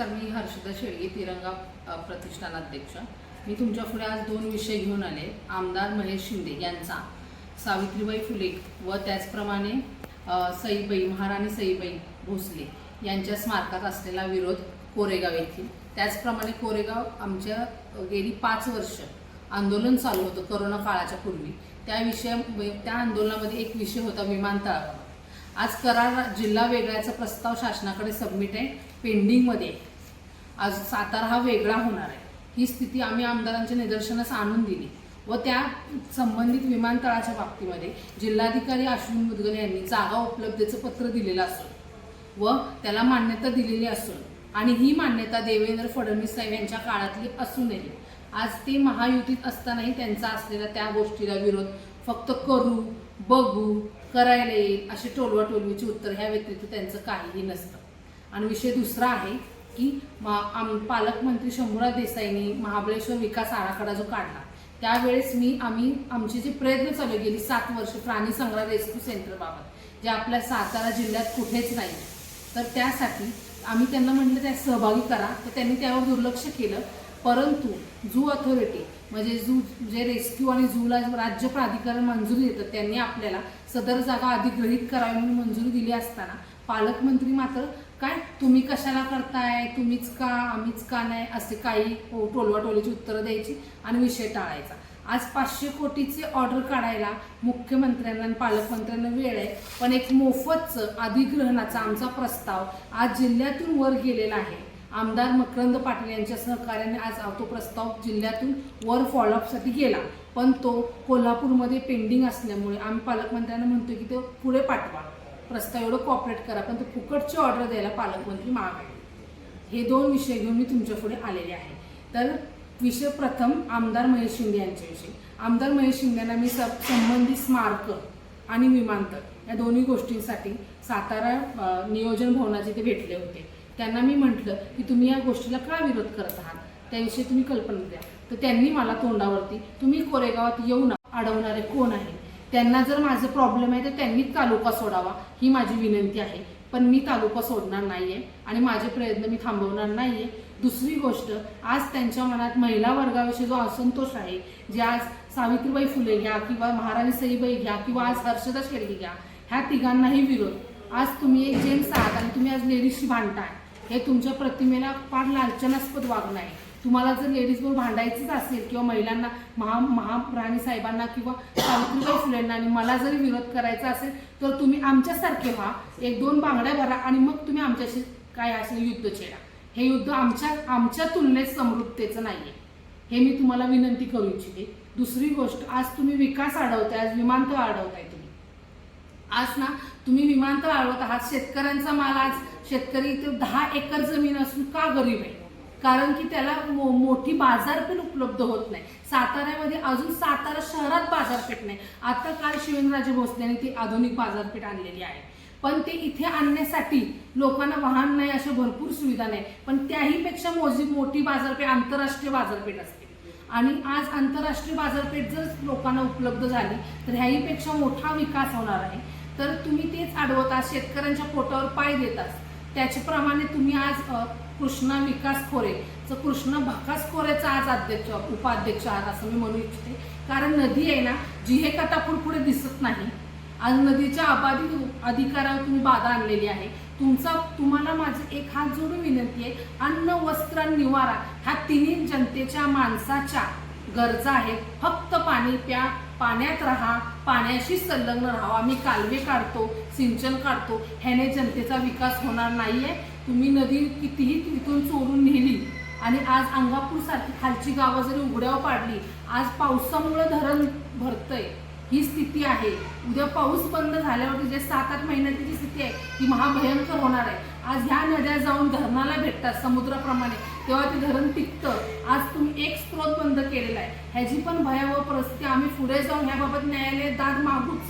नमस्कार मी हर्षदा शेळगे तिरंगा प्रतिष्ठानाध्यक्ष प्रतिष्ठान अध्यक्ष. मी तुमच्यापुढे आज दोन विषय घेऊन आले. आमदार महेश शिंदे यांचा. सावित्रीबाई फुले व त्याचप्रमाणे सईबाई महाराणी सईबाई भोसले यांच्या स्मारकात असलेला विरोध कोरेगाव येथील. त्याचप्रमाणे कोरेगाव आमच्या गेली पाच वर्ष आंदोलन चालू होतं करोना काळाच्या पूर्वी. त्या विषय त्या आंदोलनामध्ये एक विषय होता विमानतळावर आज करार जिल्हा वेगळ्याचा प्रस्ताव शासनाकडे सबमिट आहे. पेंडिंगमध्ये आज सातारा हा वेगळा होणार आहे. ही स्थिती आम्ही आमदारांच्या निदर्शनास आणून दिली. व त्या संबंधित विमानतळाच्या बाबतीमध्ये जिल्हाधिकारी अश्विन मुदगल यांनी जागा उपलब्धतेचं पत्र दिलेलं असून व त्याला मान्यता दिलेली असून आणि ही मान्यता देवेंद्र फडणवीस साहेब यांच्या काळातली असूनही आज ते महायुतीत असतानाही त्यांचा असलेला त्या गोष्टीला विरोध फक्त करू बघू करायला येईल अशी टोलवाटोलवीची उत्तर ह्या व्यतिरिक्त त्यांचं काहीही नसतं. आणि विषय दुसरा आहे की आम पालकमंत्री शंभूराज देसाईंनी महाबळेश्वर विकास आराखडा जो काढला त्यावेळेस मी आम्ही आमचे जे प्रयत्न चालू गेली सात वर्ष प्राणी संग्रह रेस्क्यू सेंटरबाबत जे आपल्या सातारा जिल्ह्यात कुठेच नाही. तर त्यासाठी आम्ही त्यांना म्हटलं त्या सहभागी करा. तर त्यांनी त्यावर दुर्लक्ष केलं. परंतु झू अथॉरिटी म्हणजे झू जे रेस्क्यू आणि झूला राज्य प्राधिकरण मंजुरी देतं त्यांनी आपल्याला सदर जागा अधिग्रहित करावी म्हणून मंजुरी दिली असताना पालकमंत्री मात्र काय? तुम्ही कशाला करताय? तुम्हीच का आम्हीच का नाही? असे काही टोलवाटोलीची उत्तरं द्यायची आणि विषय टाळायचा. आज पाचशे कोटीचे ऑर्डर काढायला मुख्यमंत्र्यांना आणि पालकमंत्र्यांना वेळ आहे पण एक मोफतचं अधिग्रहणाचा आमचा प्रस्ताव आज जिल्ह्यातून वर गेलेला आहे. आमदार मकरंद पाटील यांच्या सहकार्याने आज तो प्रस्ताव जिल्ह्यातून वर फॉलोअपसाठी गेला. पण तो कोल्हापूरमध्ये पेंडिंग असल्यामुळे आम्ही पालकमंत्र्यांना म्हणतो की तो पुढे पाठवा. प्रस्ताव एवढं कॉपरेट करा पण तो फुकटची ऑर्डर द्यायला पालकमंत्री माग आहे. हे दोन विषय घेऊन मी तुमच्यापुढे आलेले आहे. तर विषय प्रथम आमदार महेश शिंदे यांच्याविषयी. आमदार महेश शिंदेना मी सब संबंधित स्मारक आणि विमानतळ या दोन्ही गोष्टींसाठी सातारा नियोजन भवनाचे ते भेटले होते त्यांना मी म्हटलं की तुम्ही या गोष्टीला का विरोध करत आहात? त्याविषयी तुम्ही कल्पना द्या. तर त्यांनी मला तोंडावरती तुम्ही कोरेगावात येऊ अडवणारे कोण आहे? त्यांना जर माझं प्रॉब्लेम आहे तर त्यांनीच तालुका सोडावा ही माझी विनंती आहे. पण मी तालुका सोडणार नाहीये आणि माझे प्रयत्न मी थांबवणार नाहीये. दुसरी गोष्ट आज त्यांच्या मनात महिला वर्गाविषयी जो असंतोष आहे जे आज सावित्रीबाई फुले घ्या किंवा महाराणी सईबाई घ्या किंवा आज हर्षदा शेळके घ्या ह्या तिघांनाही विरोध. आज तुम्ही एक जेंट्स आहात आणि तुम्ही आज लेडीजशी भांडताय. हे तुमच्या प्रतिमेला फार लालचनास्पद वागणं आहे. तुम्हाला जर लेडीजवर भांडायचंच असेल किंवा महिलांना महा महाराणी साहेबांना किंवा सावित्रीबाई फुलेंना आणि मला जरी विरोध करायचा असेल तर तुम्ही आमच्यासारखे व्हा. एक दोन बांगड्या भरा आणि मग तुम्ही आमच्याशी काय असेल युद्ध छेडा. हे युद्ध आमच्या आमच्या तुलनेत समृद्धतेचं आहे हे मी तुम्हाला विनंती करू इच्छिते. दुसरी गोष्ट आज तुम्ही विकास अडवताय आज विमानतळ अडवताय तुम्ही. आज ना तुम्ही विमानतळ अडवत आहात शेतकऱ्यांचा माल आज शेतकरी इथे दहा एकर जमीन असून का गरीब आहे? कारण की त्याला मो- मोठी बाजारपेठ उपलब्ध होत नाही. साताऱ्यामध्ये अजून सातारा शहरात बाजारपेठ नाही. आता काल शिवेंद्रराजे भोसले यांनी ती आधुनिक बाजारपेठ आणलेली आहे. पण ते इथे आणण्यासाठी लोकांना वाहन नाही अशा भरपूर सुविधा नाही. पण त्याही पेक्षा मोजी मोठी बाजारपेठ आंतरराष्ट्रीय बाजारपेठ असते. आणि आज आंतरराष्ट्रीय बाजारपेठ जर लोकांना उपलब्ध झाली तर ह्याहीपेक्षा मोठा विकास होणार आहे. तर तुम्ही तेच अडवता शेतकऱ्यांच्या पोटावर पाय देत देतात त्याच्याप्रमाणे तुम्ही आज कृष्णा विकास खोरे. तर कृष्णा भकास खोरेचा आज अध्यक्ष उपाध्यक्ष आहात असं मी म्हणू इच्छिते. कारण नदी आहे ना जी हे कथापूर पुढे दिसत नाही. आज नदीच्या अबाधित अधिकारावर तुम्ही बाधा आणलेली आहे. तुमचा तुम्हाला माझं एक हात जोडून विनंती आहे अन्न वस्त्र निवारा ह्या तिन्ही जनतेच्या माणसाच्या गरजा आहेत. फक्त पाणी प्या पाण्यात राहा पाण्याशी संलग्न राहा आम्ही कालवे काढतो सिंचन काढतो. ह्याने जनतेचा विकास होणार नाही आहे तुम्ही नदी कितीही तिथून चोरून नेली आणि आज अंगापूर सारखी खालची गावं जरी उघड्यावर पाडली आज पावसामुळे धरण भरतंय. ही स्थिती आहे. उद्या पाऊस बंद झाल्यावरती जे सात आठ महिन्याची जी स्थिती आहे ती महाभयंकर होणार आहे. आज ह्या नद्या जाऊन धरणाला भेटतात समुद्राप्रमाणे. तेव्हा ते धरण टिकतं. आज तुम्ही एक स्रोत बंद केलेला आहे. ह्याची पण भयावह परिस्थिती आम्ही पुढे जाऊन ह्याबाबत न्यायालयात दाद मागूच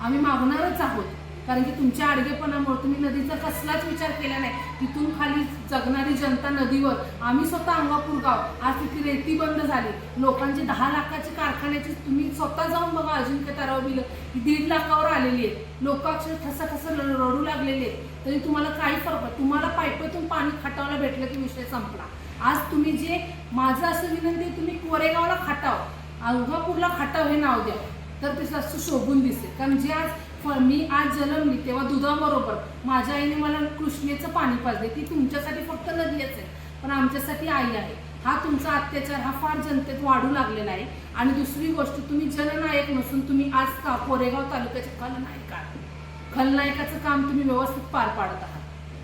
आम्ही मागणारच आहोत. कारण की तुमच्या आडगेपणामुळे तुम्ही नदीचा कसलाच विचार केला नाही. तिथून खाली जगणारी जनता नदीवर आम्ही स्वतः अंगापूर गाव आज तिथे रेती बंद झाली. लोकांचे दहा लाखाचे कारखान्याची तुम्ही स्वतः जाऊन बघा अजिंक्य ताराव बिल. दीड लाखावर आलेली आहे लोक अक्षर ठसा ठसा रडू लागलेले आहेत. तरी तुम्हाला काही फरक तुम्हाला पाईपातून पाणी खाटावला भेटलं की विषय संपला. आज तुम्ही जे माझं असं विनंती आहे, तुम्ही कोरेगावला खाटाव अंगापूरला खाटाव हे नाव द्या. तर ते जास्त शोभून दिसेल. कारण जे आज फळ मी आज जन्मली तेव्हा दुधाबरोबर. माझ्या आईने मला कृष्णेचं पाणी पाजले. ती तुमच्यासाठी फक्त नदीच आहे. पण आमच्यासाठी आई आहे. हा तुमचा अत्याचार हा फार जनतेत वाढू लागलेला आहे. आणि दुसरी गोष्ट तुम्ही जननायक नसून तुम्ही आज का कोरेगाव तालुक्याचे खलनायक? आहात खलनायकाचं काम तुम्ही व्यवस्थित पार पाडत आहात.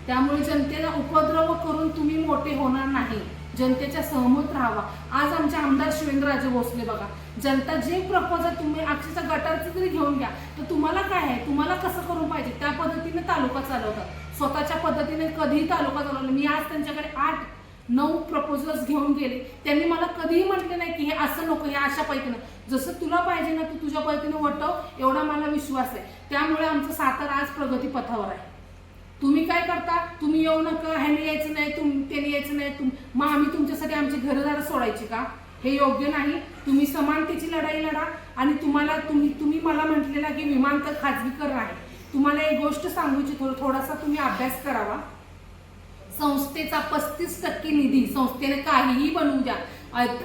त्यामुळे जनतेला उपद्रव करून तुम्ही मोठे होणार नाही. जनतेच्या सहमत राहावा. आज आमचे आमदार शिवेंद्रराजे भोसले बघा. जनता जे प्रपोजल तुम्ही अक्षरशः गटारचं जरी घेऊन घ्या. तर तुम्हाला काय आहे? तुम्हाला कसं करून पाहिजे? त्या पद्धतीने तालुका चालवतात. स्वतःच्या पद्धतीने कधीही तालुका चालवला. मी आज त्यांच्याकडे आठ नऊ प्रपोजल्स घेऊन गेले. त्यांनी मला कधीही म्हटले नाही की हे असं नको हे अशा पैकीनं जसं तुला पाहिजे ना तू तुझ्या पद्धतीने वटव एवढा मला विश्वास आहे. त्यामुळे आमचं सातारा आज प्रगतीपथावर आहे. तुम्ही काय करता? तुम्ही येऊ नका ह्याने यायचं नाही तुम त्याने यायचं नाही तुम मग आम्ही तुमच्यासाठी आमची घरदार सोडायची का? हे योग्य नाही. तुम्ही समानतेची लढाई लढा आणि तुम्हाला तुम्ही तुम्ही मला म्हटलेला की विमानतळ खाजगीकरण आहे. तुम्हाला एक गोष्ट सांगू इच्छितो थोडासा तुम्ही अभ्यास करावा. संस्थेचा पस्तीस टक्के निधी संस्थेने काहीही बनवू द्या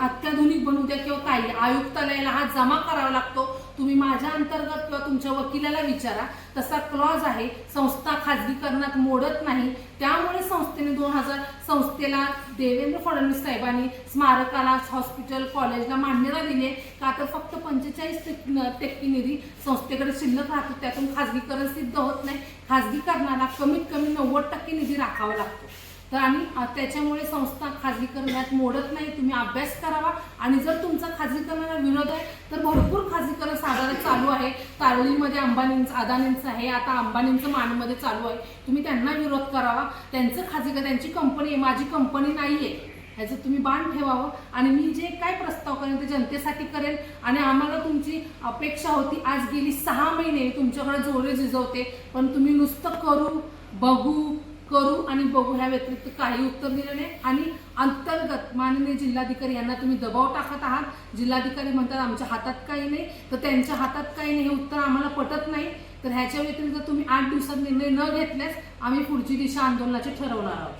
अत्याधुनिक बनवू द्या किंवा काही आयुक्तालयाला हा जमा करावा लागतो. तुम्ही माझ्या अंतर्गत किंवा तुमच्या वकिलाला विचारा. तसा क्लॉज आहे संस्था खाजगीकरणात मोडत नाही. त्यामुळे संस्थेने दोन हजार संस्थेला देवेंद्र फडणवीस साहेबांनी स्मारकाला हॉस्पिटल कॉलेजला मान्यता दिली आहे. का तर फक्त पंचेचाळीस टक्के निधी संस्थेकडे शिल्लक राहतो. त्यातून खाजगीकरण सिद्ध होत नाही. खाजगीकरणाला कमीत कमी नव्वद टक्के निधी राखावा लागतो. तर आणि त्याच्यामुळे संस्था खाजगीकरणात मोडत नाही. तुम्ही अभ्यास करावा. आणि जर तुमचा खाजगीकरणाला विरोध आहे तर भरपूर खाजगीकरण साधारण चालू आहे. तारोलीमध्ये अंबानींचं अदानींचं आहे. आता अंबानींचं मानमध्ये चालू आहे. तुम्ही त्यांना विरोध करावा. त्यांचं खाजगी त्यांची कंपनी आहे. माझी कंपनी नाही आहे ह्याचं तुम्ही बाण ठेवावं. आणि मी जे काय प्रस्ताव करेन ते जनतेसाठी करेन. आणि आम्हाला तुमची अपेक्षा होती. आज गेली सहा महिने. तुमच्याकडे जोरे झिजवते. पण तुम्ही नुसतं करू बघू करू आणि बघू ह्या व्यतिरिक्त काही उत्तर दिलं नाही. आणि अंतर्गत माननीय जिल्हाधिकारी यांना तुम्ही दबाव टाकत आहात. जिल्हाधिकारी म्हणतात आमच्या हातात काही नाही. तर त्यांच्या हातात काही नाही हे उत्तर आम्हाला पटत नाही. तर ह्याच्या व्यतिरिक्त तुम्ही आठ दिवसात निर्णय न घेतल्यास आम्ही पुढची दिशा आंदोलनाची ठरवणार आहोत.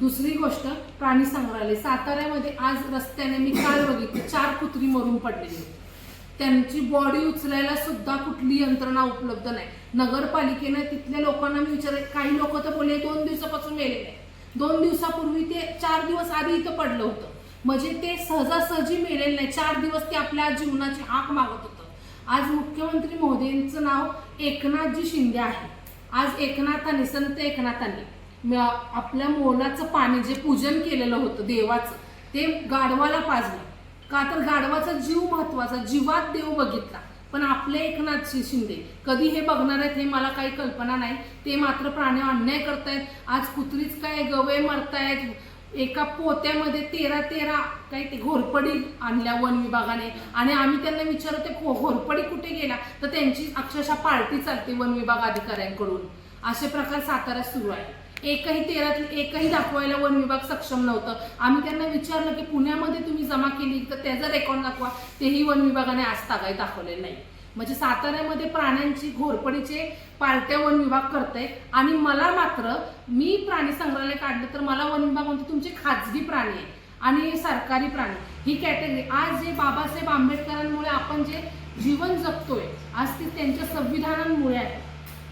दुसरी गोष्ट प्राणी संग्रहालय. साताऱ्यामध्ये आज रस्त्याने मी काल बघितलं चार कुत्री मरून पडलेली. त्यांची बॉडी उचलायला सुद्धा कुठली यंत्रणा उपलब्ध नाही. नगरपालिकेने तिथल्या लोकांना मी विचारले काही लोक तर बोलले दोन दिवसापासून मेलेले आहे. दोन दिवसापूर्वी ते चार दिवस आधी इथं पडलं होतं. म्हणजे ते सहजासहजी मिळेल नाही. चार दिवस ते आपल्या जीवनाची हाक मागत होतं. आज मुख्यमंत्री मोदींचं नाव एकनाथजी शिंदे आहे. आज एकनाथाने संत एकनाथाने आपल्या मोलाचं पाणी जे पूजन केलेलं होतं देवाचं ते गाढवाला पाजलं. का तर गाढवाचा जीव महत्त्वाचा जीवात देव बघितला. पण आपले एकनाथ शिंदे कधी हे बघणार आहेत हे मला काही कल्पना नाही. ते मात्र प्राण्या अन्याय करतायत. आज कुत्रीच काय गवे मरतायत. एका पोत्यामध्ये तेरा तेरा काही ते घोरपडी आणल्या वन विभागाने. आणि आम्ही त्यांना विचारतो ते घोरपडी कुठे गेला? तर त्यांची अक्षरशः पार्टी चालते वन विभाग अधिकाऱ्यांकडून. असे प्रकार साताऱ्यात सुरू आहे एकही तेरातलं एकही दाखवायला वन विभाग सक्षम नव्हतं. आम्ही त्यांना विचारलं की पुण्यामध्ये तुम्ही जमा केली तर त्याचा रेकॉर्ड दाखवा. तेही वन विभागाने आज तागाई दाखवलेलं नाही. म्हणजे साताऱ्यामध्ये प्राण्यांची घोरपडीचे पार्ट्या वन विभाग करते आणि मला मात्र मी प्राणी संग्रहालय काढलं तर मला वन विभाग म्हणतो तुमचे खाजगी प्राणी आहे आणि सरकारी प्राणी. ही कॅटेगरी आज जे बाबासाहेब आंबेडकरांमुळे आपण जे जीवन जगतोय आज ते त्यांच्या संविधानांमुळे आहे.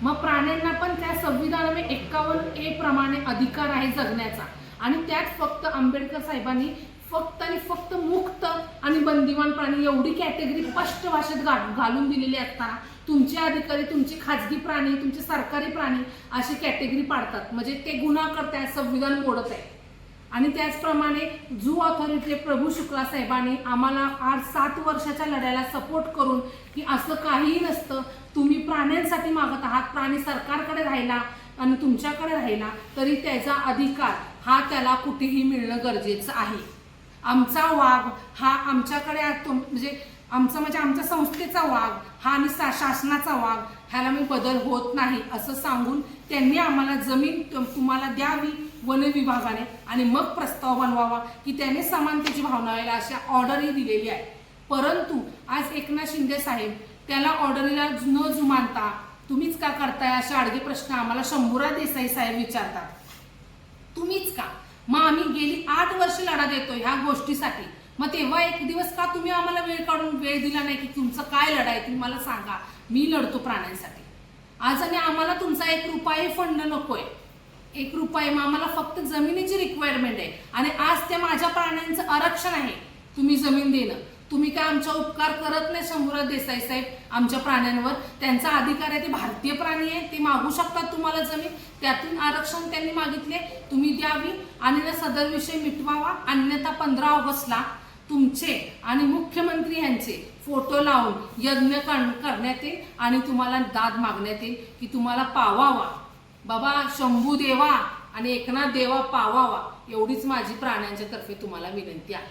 मग प्राण्यांना पण त्या संविधानामध्ये एक्कावन्न ए प्रमाणे अधिकार आहे जगण्याचा. आणि त्यात फक्त आंबेडकर साहेबांनी फक्त आणि फक्त मुक्त आणि बंदिवान प्राणी एवढी कॅटेगरी स्पष्ट भाषेत घालून दिलेली असताना तुमचे अधिकारी तुमचे खाजगी प्राणी तुमचे सरकारी प्राणी अशी कॅटेगरी पाडतात. म्हणजे ते गुन्हा करत आहे संविधान मोडत आहे. आणि त्याचप्रमाणे झू ऑथॉरिटीचे प्रभू शुक्ला साहेबांनी आम्हाला आज सात वर्षाच्या लढ्याला सपोर्ट करून की असं काहीही नसतं तुम्ही प्राण्यांसाठी मागत आहात प्राणी सरकारकडे राहिला आणि तुमच्याकडे राहिला तरी त्याचा अधिकार हा त्याला कुठेही मिळणं गरजेचं आहे. आमचा वाघ हा आमच्याकडे तुम- म्हणजे आमचा म्हणजे आमच्या संस्थेचा वाघ हा आणि शासनाचा वाघ ह्याला मी बदल होत नाही असं सांगून त्यांनी आम्हाला जमीन तुम्हाला द्यावी वन विभागाने आणि मग प्रस्ताव बनवावा की त्याने समानतेची भावना यायला अशा ऑर्डरही दिलेली आहे. परंतु आज एकनाथ शिंदे साहेब त्याला ऑर्डरीला न जुमानता तुम्हीच का करताय असे अडगे प्रश्न आम्हाला शंभूरा देसाई साहेब विचारतात. तुम्हीच का? मग आम्ही गेली आठ वर्ष लढा देतोय ह्या गोष्टीसाठी. मग तेव्हा एक दिवस का तुम्ही आम्हाला वेळ काढून वेळ दिला नाही की तुमचं काय लढाय तुम्ही मला सांगा. मी लढतो प्राण्यांसाठी. आज आणि आम्हाला तुमचा एक रुपयाही फंड नकोय. एक रुपये मग आम्हाला फक्त जमिनीची रिक्वायरमेंट आहे. आणि आज ते माझ्या प्राण्यांचं आरक्षण आहे. तुम्ही जमीन देणं. तुम्ही काय आमचा उपकार करत नाही शंभूराज देसाई साहेब? आमच्या प्राण्यांवर त्यांचा अधिकार आहे ते भारतीय प्राणी आहे ते मागू शकतात तुम्हाला जमीन. त्यातून आरक्षण त्यांनी मागितले. तुम्ही द्यावी. आणि ना सदर विषय मिटवावा. अन्यथा पंधरा ऑगस्टला तुमचे आणि मुख्यमंत्री यांचे फोटो लावून यज्ञ कर- करण्यात येईल आणि तुम्हाला दाद मागण्यात येईल की तुम्हाला पावावा. बाबा शंभू देवा आणि एकनाथ देवा पावावा एवढीच माझी प्राण्यांच्या तर्फे तुम्हाला विनंती आहे.